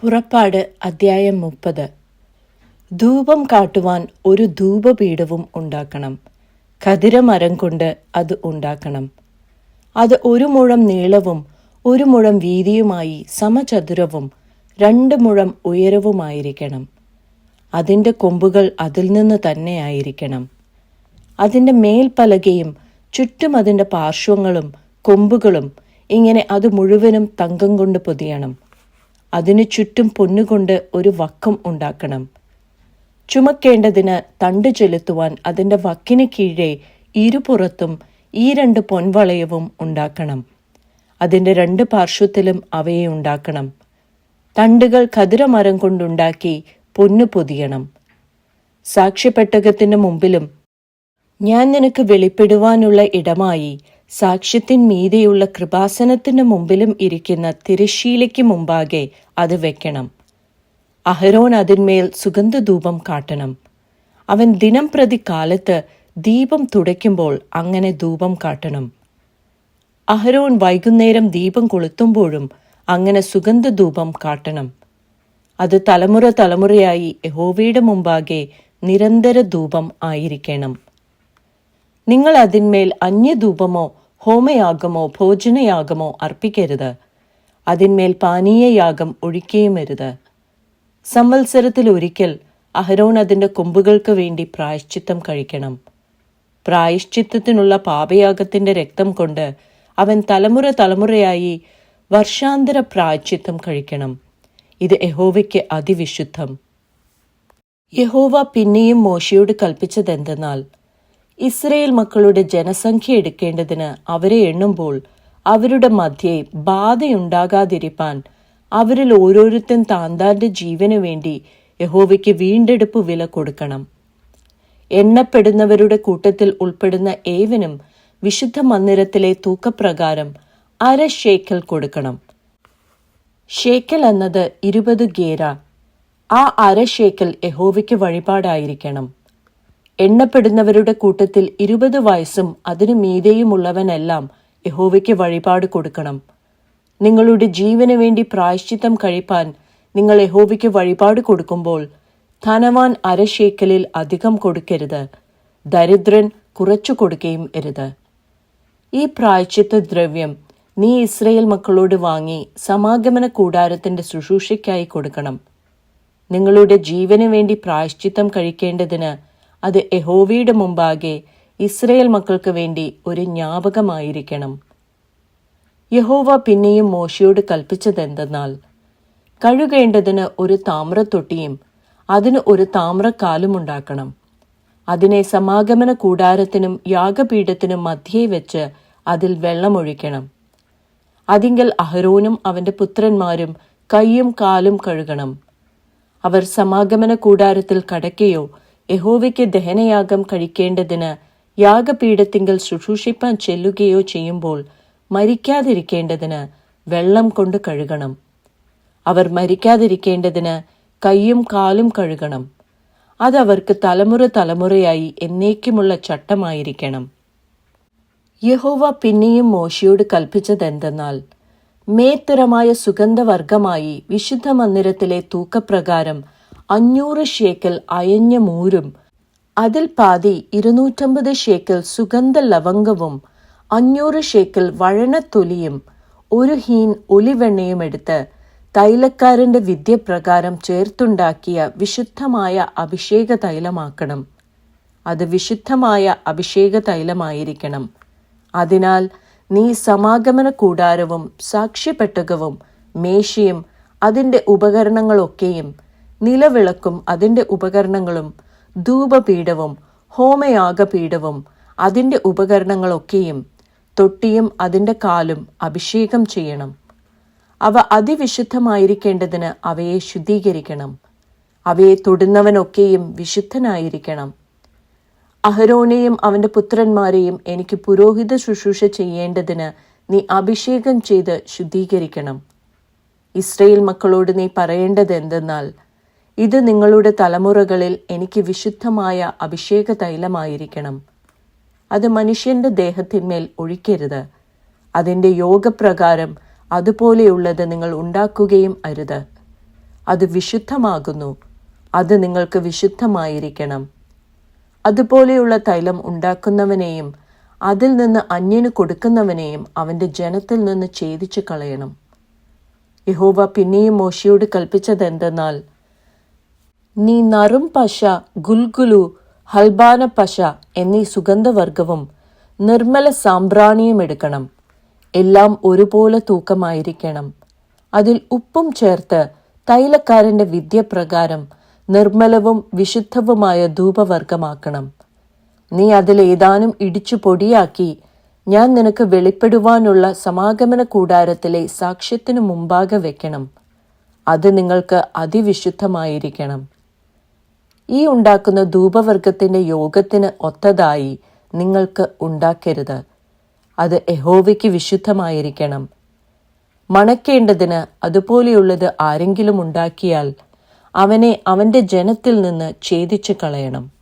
പുറപ്പാട് അദ്ധ്യായം മുപ്പത്. ധൂപം കാട്ടുവാൻ ഒരു ധൂപപീഠവും ഉണ്ടാക്കണം. കതിരമരം കൊണ്ട് അത് ഉണ്ടാക്കണം. അത് ഒരു മുഴം നീളവും ഒരു മുഴം വീതിയുമായി സമചതുരവും രണ്ട് മുഴം ഉയരവുമായിരിക്കണം. അതിന്റെ കൊമ്പുകൾ അതിൽ നിന്ന് തന്നെയായിരിക്കണം അതിന്റെ മേൽപ്പലകയും ചുറ്റും അതിന്റെ പാർശ്വങ്ങളും കൊമ്പുകളും ഇങ്ങനെ അത് മുഴുവനും തങ്കം കൊണ്ട് പൊതിയണം. അതിനു ചുറ്റും പൊന്നുകൊണ്ട് ഒരു വക്കം ഉണ്ടാക്കണം. ചുമക്കേണ്ടതിന് തണ്ട് ചെലുത്തുവാൻ അതിന്റെ വക്കിന് കീഴെ ഇരുപുറത്തും ഈ രണ്ട് പൊൻവളയവും ഉണ്ടാക്കണം. അതിന്റെ രണ്ട് പാർശ്വത്തിലും അവയെ ഉണ്ടാക്കണം. തണ്ടുകൾ ഖതിരമരം കൊണ്ടുണ്ടാക്കി പൊന്നു പൊതിയണം. സാക്ഷ്യപ്പെട്ടകത്തിന് മുമ്പിലും ഞാൻ നിനക്ക് വെളിപ്പെടുവാനുള്ള ഇടമായി സാക്ഷ്യത്തിൻ മീതെയുള്ള കൃപാസനത്തിന് മുമ്പിലും ഇരിക്കുന്ന തിരശീലയ്ക്ക് മുമ്പാകെ അത് വെക്കണം. അഹരോൻ അതിന്മേൽ സുഗന്ധധൂപം കാട്ടണം. അവൻ ദിനം പ്രതി കാലത്ത് ദീപം തുടയ്ക്കുമ്പോൾ അങ്ങനെ ധൂപം കാട്ടണം. അഹരോൻ വൈകുന്നേരം ദീപം കൊളുത്തുമ്പോഴും അങ്ങനെ സുഗന്ധധൂപം കാട്ടണം. അത് തലമുറ തലമുറയായി യഹോവയുടെ മുമ്പാകെ നിരന്തര ധൂപം ആയിരിക്കണം. നിങ്ങൾ അതിന്മേൽ അന്യധൂപമോ ഹോമയാഗമോ ഭോജനയാഗമോ അർപ്പിക്കരുത്. അതിന്മേൽ പാനീയയാഗം ഒഴിക്കുകയുമരുത് സംവത്സരത്തിൽ ഒരിക്കൽ അഹരോൺ അതിന്റെ കൊമ്പുകൾക്ക് വേണ്ടി പ്രായശ്ചിത്തം കഴിക്കണം. പ്രായശ്ചിത്തത്തിനുള്ള പാപയാഗത്തിന്റെ രക്തം കൊണ്ട് അവൻ തലമുറ തലമുറയായി വർഷാന്തര പ്രായശ്ചിത്തം കഴിക്കണം. ഇത് യഹോവയ്ക്ക് അതിവിശുദ്ധം. യഹോവ പിന്നെയും മോശയോട് കൽപ്പിച്ചതെന്തെന്നാൽ ഇസ്രയേൽ മക്കളുടെ ജനസംഖ്യ എടുക്കേണ്ടതിന് അവരെ എണ്ണുമ്പോൾ അവരുടെ മധ്യേ ബാധയുണ്ടാകാതിരിപ്പാൻ അവരിൽ ഓരോരുത്തൻ താന്താന്റെ ജീവന് വേണ്ടി യഹോവയ്ക്ക് വീണ്ടെടുപ്പ് വില കൊടുക്കണം. എണ്ണപ്പെടുന്നവരുടെ കൂട്ടത്തിൽ ഉൾപ്പെടുന്ന ഏവനും വിശുദ്ധ മന്ദിരത്തിലെ തൂക്കപ്രകാരം അര ഷേക്കൽ കൊടുക്കണം. ഷേക്കൽ എന്നത് ഇരുപത് ഗേര. ആ അര ഷേക്കൽ യഹോവയ്ക്ക് വഴിപാടായിരിക്കണം. എണ്ണപ്പെടുന്നവരുടെ കൂട്ടത്തിൽ ഇരുപത് വയസ്സും അതിനു മീതെയുമുള്ളവനെല്ലാം യഹോവയ്ക്ക് വഴിപാട് കൊടുക്കണം. നിങ്ങളുടെ ജീവന് വേണ്ടി പ്രായശ്ചിത്തം കഴിപ്പാൻ നിങ്ങൾ യഹോവയ്ക്ക് വഴിപാട് കൊടുക്കുമ്പോൾ ധനവാൻ അരശേക്കലിൽ അധികം കൊടുക്കരുത്. ദരിദ്രൻ കുറച്ചു കൊടുക്കുകയും അരുത് ഈ പ്രായശ്ചിത്ത ദ്രവ്യം നീ ഇസ്രയേൽ മക്കളോട് വാങ്ങി സമാഗമന കൂടാരത്തിന്റെ ശുശ്രൂഷയ്ക്കായി കൊടുക്കണം. നിങ്ങളുടെ ജീവന് വേണ്ടി പ്രായശ്ചിത്തം കഴിക്കേണ്ടതിന് അത് യഹോവയുടെ മുമ്പാകെ ഇസ്രയേൽ മക്കൾക്ക് വേണ്ടി ഒരു ജ്ഞാപകമായിരിക്കണം. യഹോവ പിന്നെയും മോശയോട് കൽപ്പിച്ചതെന്തെന്നാൽ കഴുകേണ്ടതിന് ഒരു താമ്രത്തൊട്ടിയും അതിന് ഒരു താമ്രക്കാലും ഉണ്ടാക്കണം. അതിനെ സമാഗമന കൂടാരത്തിനും യാഗപീഠത്തിനും മധ്യേ വെച്ച് അതിൽ വെള്ളമൊഴിക്കണം. അതിങ്കൽ അഹരോനും അവന്റെ പുത്രന്മാരും കൈയും കാലും കഴുകണം. അവർ സമാഗമന കൂടാരത്തിൽ കടക്കുകയോ യഹോവയ്ക്ക് ദഹനയാഗം കഴിക്കേണ്ടതിന് യാഗപീഠത്തിങ്കൽ ശുശ്രൂഷിപ്പാൻ ചെല്ലുകയോ ചെയ്യുമ്പോൾ മരിക്കാതിരിക്കേണ്ടതിന് വെള്ളം കൊണ്ട് കഴുകണം. അവർ മരിക്കാതിരിക്കേണ്ടതിന് കൈയും കാലും കഴുകണം. അതവർക്ക് തലമുറ തലമുറയായി എന്നേക്കുമുള്ള ചട്ടമായിരിക്കണം. യഹോവ പിന്നെയും മോശയോട് കൽപ്പിച്ചതെന്തെന്നാൽ മേത്തരമായ സുഗന്ധവർഗമായി വിശുദ്ധ മന്ദിരത്തിലെ തൂക്കപ്രകാരം അഞ്ഞൂറ് ഷേക്കൽ അയഞ്ഞ മൂരും അതിൽ പാതി ഇരുന്നൂറ്റമ്പത് ഷേക്കൽ സുഗന്ധ ലവംഗവും അഞ്ഞൂറ് ഷേക്കൽ വഴണത്തൊലിയും ഒരു ഹീൻ ഒലിവെണ്ണയും എടുത്ത് തൈലക്കാരന്റെ വിദ്യപ്രകാരം ചേർത്തുണ്ടാക്കിയ വിശുദ്ധമായ അഭിഷേക തൈലമാക്കണം. അത് വിശുദ്ധമായ അഭിഷേക തൈലമായിരിക്കണം. അതിനാൽ നീ സമാഗമന കൂടാരവും സാക്ഷ്യപ്പെട്ടകവും മേശയും അതിന്റെ ഉപകരണങ്ങളൊക്കെയും നിലവിളക്കും അതിന്റെ ഉപകരണങ്ങളും ധൂപപീഠവും ഹോമയാഗപീഠവും അതിന്റെ ഉപകരണങ്ങളൊക്കെയും തൊട്ടിയും അതിന്റെ കാലും അഭിഷേകം ചെയ്യണം. അവ അതിവിശുദ്ധമായിരിക്കേണ്ടതിന് അവയെ ശുദ്ധീകരിക്കണം. അവയെ തൊടുന്നവനൊക്കെയും വിശുദ്ധനായിരിക്കണം. അഹരോനെയും അവന്റെ പുത്രന്മാരെയും എനിക്ക് പുരോഹിത ശുശ്രൂഷ ചെയ്യേണ്ടതിന് നീ അഭിഷേകം ചെയ്ത് ശുദ്ധീകരിക്കണം. ഇസ്രയേൽ മക്കളോട് നീ പറയേണ്ടത് എന്തെന്നാൽ ഇത് നിങ്ങളുടെ തലമുറകളിൽ എനിക്ക് വിശുദ്ധമായ അഭിഷേക തൈലമായിരിക്കണം. അത് മനുഷ്യന്റെ ദേഹത്തിന്മേൽ ഒഴിക്കരുത്. അതിന്റെ യോഗപ്രകാരം അതുപോലെയുള്ളത് നിങ്ങൾ ഉണ്ടാക്കുകയും അരുത്. അത് വിശുദ്ധമാകുന്നു. അത് നിങ്ങൾക്ക് വിശുദ്ധമായിരിക്കണം. അതുപോലെയുള്ള തൈലം ഉണ്ടാക്കുന്നവനെയും അതിൽ നിന്ന് അന്യന് കൊടുക്കുന്നവനെയും അവന്റെ ജനത്തിൽ നിന്ന് ഛേദിച്ചു കളയണം യഹോവ പിന്നെയും മോശയോട് കൽപ്പിച്ചതെന്തെന്നാൽ നീ നറും പശ ഗുൽഗുലു ഹൽബാന പശ എന്നീ സുഗന്ധവർഗവും നിർമ്മല സാമ്പ്രാണിയും എടുക്കണം. എല്ലാം ഒരുപോലെ തൂക്കമായിരിക്കണം. അതിൽ ഉപ്പും ചേർത്ത് തൈലക്കാരന്റെ വിദ്യപ്രകാരം നിർമ്മലവും വിശുദ്ധവുമായ ധൂപവർഗമാക്കണം നീ അതിൽ ഏതാനും ഇടിച്ചു പൊടിയാക്കി ഞാൻ നിനക്ക് വെളിപ്പെടുവാനുള്ള സമാഗമന കൂടാരത്തിലെ സാക്ഷ്യത്തിനു മുമ്പാകെ വെക്കണം. അത് നിങ്ങൾക്ക് അതിവിശുദ്ധമായിരിക്കണം. ഈ ഉണ്ടാക്കുന്ന ധൂപവർഗത്തിന്റെ യോഗത്തിന് ഒത്തതായി നിങ്ങൾക്ക് ഉണ്ടാക്കരുത്. അത് യഹോവയ്ക്ക് വിശുദ്ധമായിരിക്കണം. മണക്കേണ്ടതിന് അതുപോലെയുള്ളത് ആരെങ്കിലും ഉണ്ടാക്കിയാൽ അവനെ അവന്റെ ജനത്തിൽ നിന്ന് ഛേദിച്ചു കളയണം